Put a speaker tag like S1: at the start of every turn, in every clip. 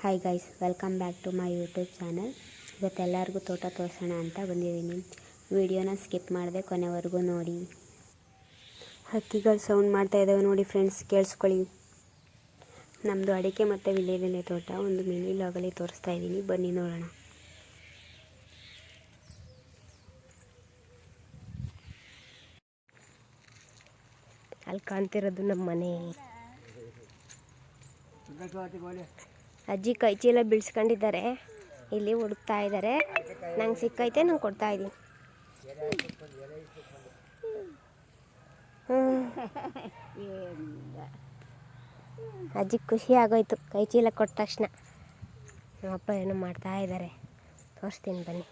S1: Hi guys welcome back to my YouTube channel ಇವತ್ತೆಲ್ಲರಿಗೂ ತೋಟ ತೋರಿಸೋಣ ಅಂತ ಬಂದಿದ್ದೀನಿ. ವಿಡಿಯೋನ ಸ್ಕಿಪ್ ಮಾಡಿದೆ ಕೊನೆವರೆಗೂ ನೋಡಿ. ಹಕ್ಕಿಗಳು ಸೌಂಡ್ ಮಾಡ್ತಾ ಇದ್ದಾವೆ ನೋಡಿ ಫ್ರೆಂಡ್ಸ್ ಕೇಳಿಸ್ಕೊಳ್ಳಿ. ನಮ್ಮದು ಅಡಿಕೆ ಮತ್ತು ವಿಲೇದೆಲೆ ತೋಟ, ಒಂದು ಮಿನಿ ಲಾಗಲ್ಲಿ ತೋರಿಸ್ತಾ ಇದ್ದೀನಿ. ಬನ್ನಿ ನೋಡೋಣ. ಅಲ್ಲಿ ಕಾಣ್ತಿರೋದು ನಮ್ಮ ಮನೆ ಅಜ್ಜಿ ಕೈ ಚೀಲ ಬಿಳ್ಸ್ಕೊಂಡಿದ್ದಾರೆ ಇಲ್ಲಿ ಹುಡುಕ್ತಾ ಇದ್ದಾರೆ. ನಂಗೆ ಸಿಕ್ಕೈತೆ ನಂಗೆ ಕೊಡ್ತಾ ಇದ್ದೀನಿ ಅಜ್ಜಿ ಖುಷಿ ಆಗೋಯ್ತು. ಕೈ ಚೀಲ ಕೊಟ್ಟ ತಕ್ಷಣ. ನಮ್ಮಪ್ಪ ಏನೋ ಮಾಡ್ತಾ ಇದ್ದಾರೆ. ತೋರಿಸ್ತೀನಿ ಬನ್ನಿ.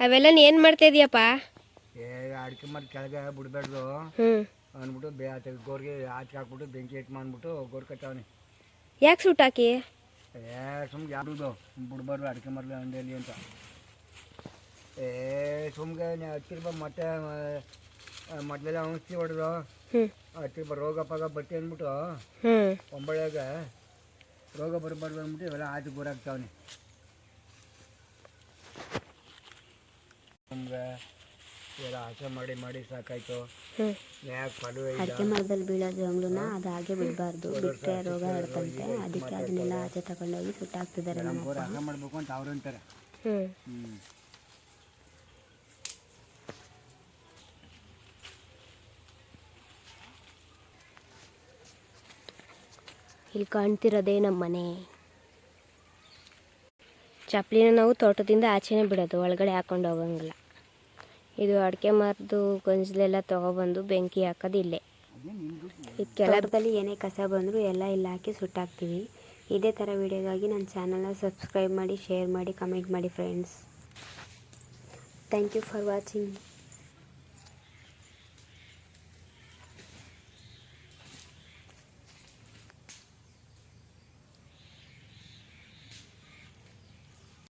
S1: ಅವೆಲ್ಲ ಏನು ಮಾಡ್ತಾ ಇದೀಯಪ್ಪ?
S2: ಅಡಿಕೆ ಮಾಡಿ ಕೆಳಗೆ ಬಿಡ್ಬೇಡ್ದು.
S1: ಹ್ಞೂ
S2: ಅಂದ್ಬಿಟ್ಟು ಬೇ ಆತ ಗೋರ್ಗೆ ಆಚೆ ಹಾಕ್ಬಿಟ್ಟು ಬೆಂಕಿ ಇಟ್ಟು ಮಾಡ್ಬಿಟ್ಟು ಗೋರ್ ಕಟ್ಟವನೆ
S1: ಯಾಕೆ ಸೂಟ್ ಹಾಕಿ
S2: ಏ ಸುಮ್ಗೆ ಯಾವ್ದು ಬಿಡ್ಬಾರ್ದು ಅಡಿಕೆ ಮರಲಿ ಅಂಡೇಲಿ ಅಂತ ಏ ಸುಮ್ಗೆ ಹಚ್ಚಿರ್ಬ ಮತ್ತೆ ಮೊದಲೆಲ್ಲ ಔಷಧಿ ಹೊಡೆದು
S1: ಹ್ಞೂ
S2: ಹಚ್ಚಿರ್ಬ ರೋಗ ಪಾಗ ಬಟ್ಟಿ ಅಂದ್ಬಿಟ್ಟು
S1: ಹ್ಞೂ
S2: ಒಂಬಳ್ಯಾಗ ರೋಗ ಬರಬಾರ್ದು ಅಂದ್ಬಿಟ್ಟು ಇವೆಲ್ಲ ಆಚೆ ಗೋರ್ ಹಾಕ್ತಾವನೆ ನಮ್ಗೆ ಆಸೆ ಮಾಡಿ ಮಾಡಿ ಸಾಕಾಯ್ತು.
S1: ಹ್ಞೂ
S2: ಯಾಕೆ ಪಡುವೆ
S1: ಅಡಿಕೆ ಮರದಲ್ಲಿ ಬೀಳೋದು ಜಂಗ್ಲನ್ನ ಅದು ಹಾಗೆ ಬಿಡಬಾರ್ದು. ಬಿಟ್ಟರೆ ರೋಗ ಹರಡುತ್ತಂತೆ ಅದಕ್ಕೆ ಅದನ್ನೆಲ್ಲ ಆಚೆ ತಗೊಂಡೋಗಿ ಸುಟ್ಟಾಕ್ತಿದ್ದಾರೆ
S2: ನಮ್ಮ ಗೋರ್
S1: ನಮ್ಮಪ್ಪ
S2: ಹಂಗ ಮಾಡ್ಬೇಕು ಅಂತ ಅವ್ರು ಅಂತಾರೆ.
S1: ಹ್ಞೂ ಇಲ್ಲಿ ಕಾಣ್ತಿರೋದೇ ನಮ್ಮ ಮನೆ. ಚಪ್ಪಲಿನ ನಾವು ತೋಟದಿಂದ ಆಚೆನೇ ಬಿಡೋದು. ಒಳಗಡೆ ಹಾಕೊಂಡು ಹೋಗಂಗಿಲ್ಲ. ಇದು ಅಡಿಕೆ ಮರದ್ದು ಗಂಜಲೆಲ್ಲ ತೊಗೊಬಂದು ಬೆಂಕಿ ಹಾಕೋದು ಇಲ್ಲೇ. ಇದು ಕೆಲಸದಲ್ಲಿ ಏನೇ ಕಸ ಬಂದರೂ ಎಲ್ಲ ಇಲ್ಲಿ ಹಾಕಿ ಸುಟ್ಟಾಕ್ತೀವಿ. ಇದೇ ಥರ ವಿಡಿಯೋಗಾಗಿ ನನ್ನ ಚಾನಲ್ನ ಸಬ್ಸ್ಕ್ರೈಬ್ ಮಾಡಿ, ಶೇರ್ ಮಾಡಿ, ಕಮೆಂಟ್ ಮಾಡಿ friends thank you for watching